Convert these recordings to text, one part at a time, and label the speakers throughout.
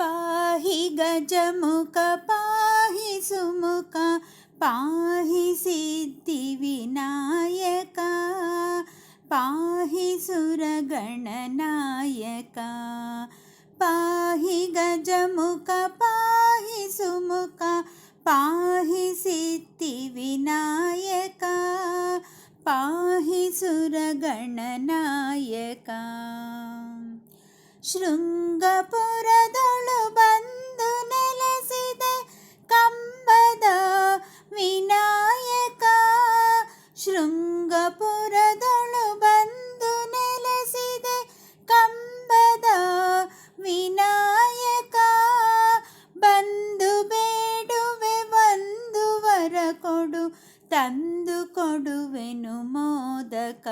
Speaker 1: पाहि गजमुख पाहि सुमुख पाहि पाहि सुरगणनायका पाहि गजमुख पाहि सुमुख पाहि सिद्धिविनायका पाहि सुरगणनायका ಶೃಂಗಪುರದೊಳು ಬಂದು ನೆಲೆಸಿದೆ ಕಂಬದ ವಿನಾಯಕ. ಶೃಂಗಪುರದೊಳು ಬಂದು ನೆಲೆಸಿದೆ ಕಂಬದ ವಿನಾಯಕ. ಬಂದು ಬೇಡುವೆ ಒಂದು ವರ ಕೊಡು, ತಂದು ಕೊಡುವೆನು ಮೋದಕ.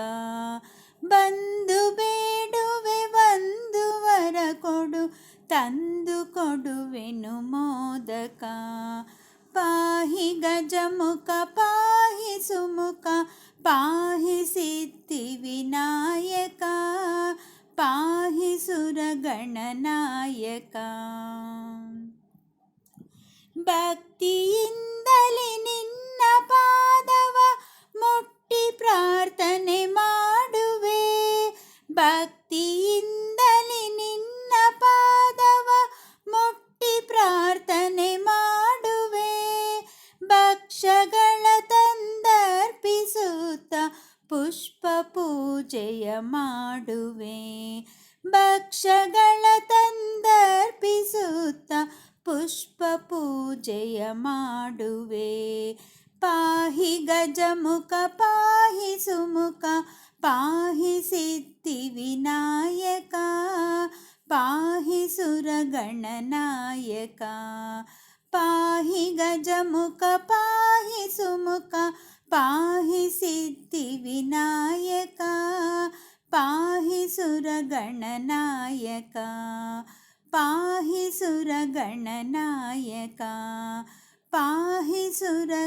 Speaker 1: ಬಂದು ಬೇಡುವೆ ಕೊಡುವೆನು ಮೋದಕ. ಪಾಹಿ ಗಜಮುಖ ಪಾಹಿ ಸುಮುಖ ಪಾಹಿ ಸಿದ್ಧಿ ವಿನಾಯಕ ಪಾಹಿ ಸುರಗಣನಾಯಕ ಭಕ್ತಿಯಿಂದಲೇ ನಿನ್ನ ಪಾದವ ಮುಟ್ಟಿ ಪ್ರಾರ್ಥನೆ ಮಾಡುವೆ. ಭಕ್ತಿಯಿಂದಲೇ ಭಕ್ಷಗಳ ತಂದರ್ಪಿಸುತ್ತ ಪುಷ್ಪ ಪೂಜೆಯ ಮಾಡುವೆ. ಭಕ್ಷಗಳ ತಂದರ್ಪಿಸುತ್ತ ಪುಷ್ಪ ಪೂಜೆಯ ಮಾಡುವೆ. ಪಾಹಿ ಗಜಮುಖ ಪಾಹಿ ಸುಮುಖ, ಪಾಹಿ ಸಿದ್ಧಿ ವಿನಾಯಕ, ಪಾಹಿ ಪಾಹಿ ಸುಮುಖ ಪಾಹಿ ಸಿದ್ಧಿ ವಿನಾಯಕ ಪಾಹಿ ಸುರಗಣನಾಯಕ ಪಾಹಿ ಸುರಗಣನಾಯಕ ಪಾಹಿ ಸುರಗಣನಾಯಕ